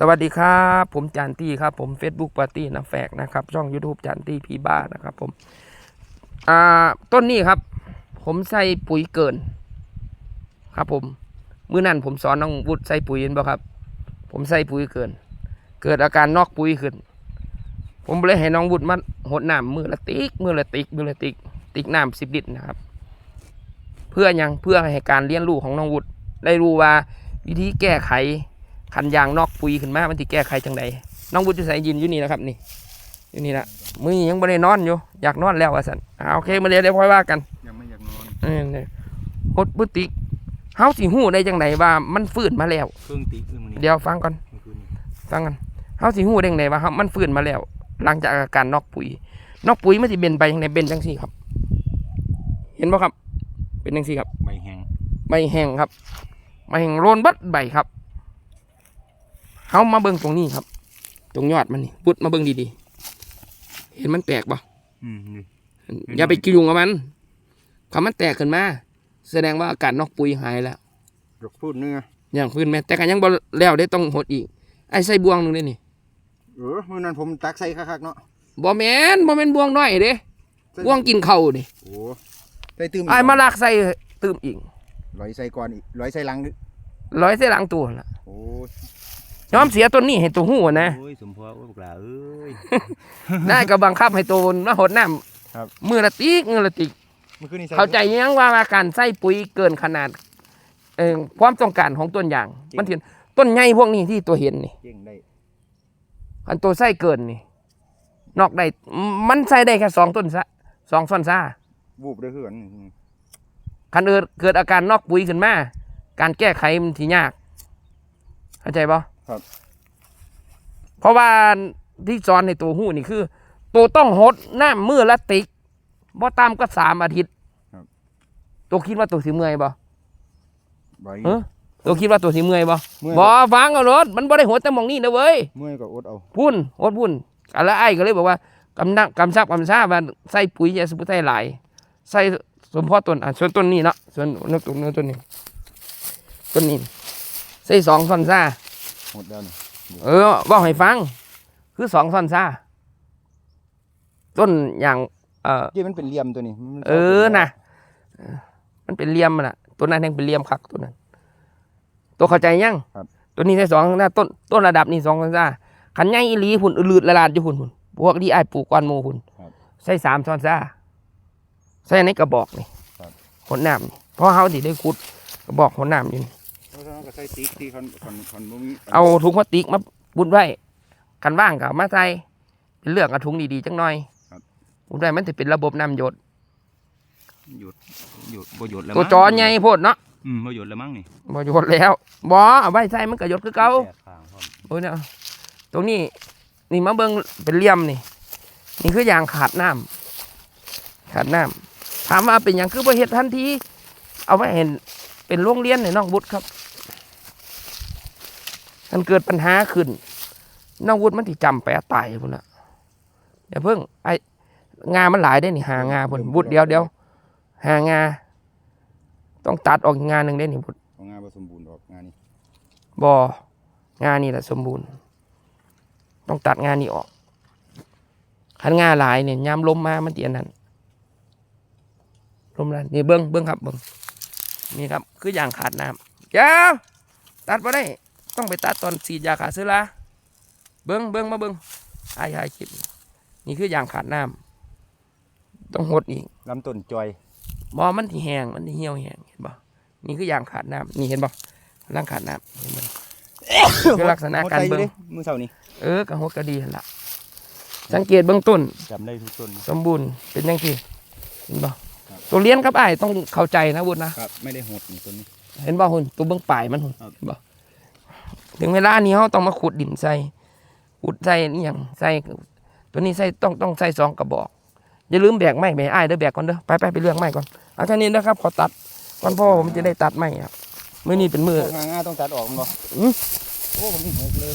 สวัสดีครับ ผมจานตี้ครับผม Facebook ปาร์ตี้นะแฟกนะครับ ช่อง YouTube จานตี้พีบ้านะครับผม อ่าต้นนี้ครับ ผมใส่ปุ๋ยเกิน ครับผมเมื้อนั้นผมสอนน้องวุฒิใส่ปุ๋ยเห็นบ่ครับ ผมใส่ปุ๋ยเกิน เกิดอาการนอกปุ๋ยขึ้น ผมเลยให้น้องวุฒิมาหดน้ำมือละติ๊กมือละติ๊กมือละติ๊กติ๊กน้ำสิบลิตรนะครับ เพื่อหยังเพื่อให้การเรียนรู้ของน้องวุฒิได้รู้ว่าวิธีแก้ไข คันยางนอกปุ๋ยขึ้นมามันสิแก้ไขจังใดน้องบุญจะใส่ยินอยู่นี่นะครับนี่อยู่นี่ละมือยังไม่ได้นอนอยู่อยากนอนแล้วว่าสันอ่าโอเคมาเดี๋ยวเดี๋ยวค่อยว่ากันยังไม่อยากนอนเออเนี่ยหดบุติกเฮาสิหู้ได้จังใดว่ามันฟื้นมาแล้วเครื่องติ๊กเลยมึงนี่เดี๋ยวฟังก่อนเมื่อคืนนี้ฟังกันเฮาสิหู้ได้จังใดว่าเฮามันฟื้นมาแล้ว หลังจากอาการนอกปุ๋ยนอกปุ๋ยมันสิเป็นไปจังไดเป็นจังซี่ครับ เห็นบ่ครับ เป็นจังซี่ครับใบแห้งใบแห้งครับใบแห้งโรนเบัดใบครับ เขามาเบิ่งตรงนี้ครับ ตรงยอดมันนี่พุดมาเบิ่งดีๆ เห็นมันแตกปะอืมนี่อย่าไปกิยุ่งกับมันคำมันแตกขึ้นมา แสดงว่าอากาศนอกปุ๋ยหายแล้วยกพูดเนื้ออย่างพื้นแม่แต่กันยังบ่แล้วได้ต้องหดอีก ไอ้ใส่บวงนึงนี่นี่เออมื่อนั้นผมตักใส่คักๆเนาะบ่แม่นบ่แม่นบวงน้อยเด้ใส่บวงกินข้าวนี่โอ้ใส่ตื้มไอ้มาลากใส่ตื้มอีกร้อยใส่ก่อนอีกร้อยใส่หลังอีกร้อยใส่หลังตัวน่ะโอ้ ยอมเสียตัวนี้ให้ตัวหู้นะโอ้ยสมพรโอ้ยบอกหลาเอ้ยได้ก็บังคับให้ตัวมาหดน้ำครับมือละติ๊กมือละติ๊กเมื่อคืนนี้ใส่เข้าใจยังว่าการใส่ปุ๋ยเกินขนาดเออความต้องการของต้นอย่าง มันเห็นต้นใหญ่พวกนี้ที่ตัวเห็นนี่เก่งได้อันตัวใส่เกินนี่นอกได้มันใส่ได้แค่สองต้นซะสองซ่อนซ่าวูบได้คือกันคันเกิดเกิดอาการนอกปุ๋ยขึ้นมา การแก้ไขมันทียาก เข้าใจปะ ครับ เพราะว่าที่สอนในตัวหู้นี่คือ ตัวต้องหดน้ำมือละติกบ่ตามก็สามอาทิตย์ตัวคิดว่าตัวสิเมื่อยบ่ใบ เออตัวคิดว่าตัวสิเมื่อยบ่เมื่อย บ่ฟังเอารถมันบ่ได้หัวแต่หมองนี่นะเว้ย เมื่อยก็อดเอา พุ่นอดพุ่นอะแล้วไอ้ก็เลยบอกว่ากำนักกำซับกำซาว่าใส่ปุ๋ยอย่าสมมุติใส่หลายใส่สมพอต้นอะส่วนต้นนี้เนาะส่วนนกตัวนี้ต้นนี้ต้นนี้ใส่สองซ่อนซ่า หมดแล้วนี่เออบอกให้ฟัง คือสองซ่อนซ่าต้นอย่าง เออที่มันเป็นเหลี่ยมตัวนี้มันเออนะเออมันเป็นเหลี่ยมมันน่ะ ตัวนั้นยังเป็นเหลี่ยมคักตัวนั้น ตัวเข้าใจยังครับตัวนี้ใส่สองหน้าต้นต้นระดับนี่สองซ่อนซ่าขันใหญ่อีหลีหุ่นอืดละลาดอยู่หุ่นหุ่นพวกที่ไอ้ายปลูกก้อนหมูหุ่นครับใส่สามซ่อนซ่าใส่ในกระบอกนี่ครับหดน้ำนี่เพราะเขาสิได้ขุดกระบอกหดน้ำอยู่นี่เพ ราะฉะนั้นก็ใส่ติ๊กที่คอนคอนคอนบ่มีเอาถุงพลาสติกมาบุดไว้กันว่างกับมาใส่เป็นเลือกเอาถุงดีๆจังหน่อยบุดไว้มันจะเป็นระบบน้ำหยดหยุดหยุดบ่หยุดแล้วตัวมั้งจอใหญ่โพดเนาะอืมบ่หยุดแล้วมั้งนี่บ่หยดแล้วบ่เอาไว้ใส่มันก็หยดคือเก่าแตข้างพร้อมโอ้ยเนี่ยตรงนี้นี่มาเบิ่งเป็นเหลี่ยมนี่นี่คืออย่างขาดน้ำขาดน้ำถามว่าเป็นอย่างคือบ่เฮ็ดทันทีเอาไว้เห็นเป็นโรงเรียนในน้องบุตรครับ มันเกิดปัญหาขึ้นน้องวุฒิมันที่จำแปะตายพุ่นละเดี๋ยวเพิ่งไองามันหลายได้นี่หางาพุ่นบุตรเดียวเดียวหางา ต้องตัดออกอีกงานหนึ่งได้นี่บุตรเอางานผสมบูรณ์ออกงานนี้บ่งานนี่แหละสมบูรณ์ ต้องตัดงานนี้ออกคันงาหลายเนี่ยยามลมมามันเตียนนั่นลมแล้วนี่เบิ้งเบิ้งครับเบิ้งนี่ครับ คืออย่างขาดน้ำอยาตัดมาได้ ต้องไปตัดตอนสีดยาขาดเสื้อละเบิ้งเบิ้งมาเบิ้งไอ้ไอ้คลิปนี่คืออย่างขาดน้ำต้องหดอีกลำต้นจอยบ่มันที่แห้งมันที่เหี่ยวแห้งเห็นบ่นี่คืออย่างขาดน้ำนี่เห็นบ่ร่างขาดน้ำเห็นบ่คือลักษณะการเบิ้งหมดใจอยู่ดิมือเสาร์นี้เออกระหดกระดีหั่นละสังเกตเบื้องต้นจำได้ทุกต้นสมบูรณ์เป็นยังที่เห็นบ่ครับตัวเลี้ยนครับไอ้ายต้องเข้าใจนะบุญนะครับไม่ได้หดนี่ต้นนี้ เห็นบ่หุ่นตัวเบื้องปลายมันหุ่นครับเห็นบ่ ถึงเวลานี้เขาต้องมาขุดดินใส่ขุดใส่นี่อย่างใส่ตัวนี้ใส่ต้องต้องใส่สองกระบอก อย่าลืมแบกไม้ไปไอ้ายเด้อแบกก่อนเด้อไปไปไปเรื่องไม้ก่อนเอาแค่นี้นะครับ ขอตัดก่อนพ่อผมจะได้ตัดไม้ครับมื้อนี้เป็นมื้อพวกงางาต้องตัดออกมั้งบ่อืมโอ้ผมนี่หกเลย